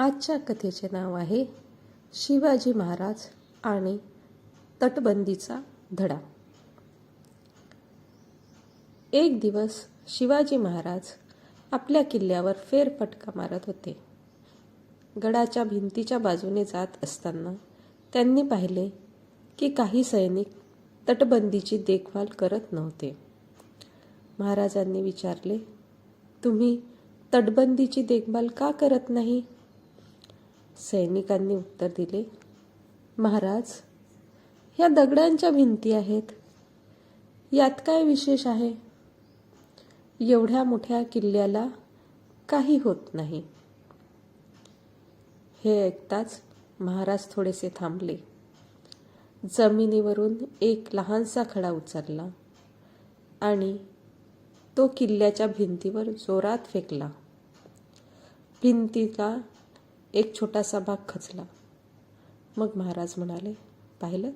आजच्या कथेचे नाव आहे शिवाजी महाराज आणि तटबंदीचा धडा. एक दिवस शिवाजी महाराज आपल्या किल्ल्यावर फेरफटका मारत होते. गडाच्या भिंतीच्या बाजूने जात असताना त्यांनी पाहिले की काही सैनिक तटबंदीची देखभाल करत नव्हते. महाराजांनी विचारले तुम्ही तटबंदीची देखभाल का करत नाही? सैनिकांनी उत्तर दिले महाराज ह्या दगडांच्या भिंती आहेत. यात काय विशेष आहे? एवढ्या मोठ्या किल्ल्याला काही होत नाही. हे ऐकताच महाराज थोडेसे थांबले. जमिनीवरून एक लहानसा खडा उचलला आणि तो किल्ल्याच्या भिंतीवर जोरात फेकला. भिंतीला एक छोटासा भाग खचला. मग महाराज म्हणाले पाहिलं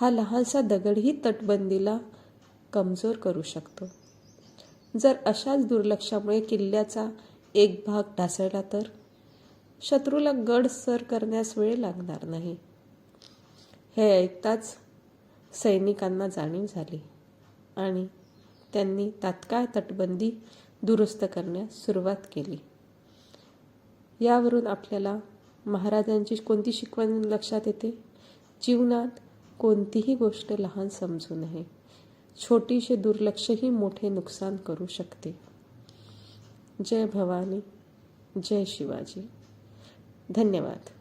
हा लहानसा दगडही तटबंदीला कमजोर करू शकतो. जर अशाच दुर्लक्षामुळे किल्ल्याचा एक भाग ढासळला तर? शत्रूला गड सर करण्यास वेळ लागणार नाही. हे ऐकताच सैनिकांना जाणीव झाली आणि त्यांनी तात्काळ तटबंदी दुरुस्त करण्यास सुरुवात केली. यावरून आपल्याला महाराजांची कोणती शिकवण लक्षात येते? जीवनात कोणतीही गोष्ट लहान समजू नये. छोटीशी दुर्लक्षही मोठे नुकसान करू शकते. जय भवानी जय शिवाजी. धन्यवाद.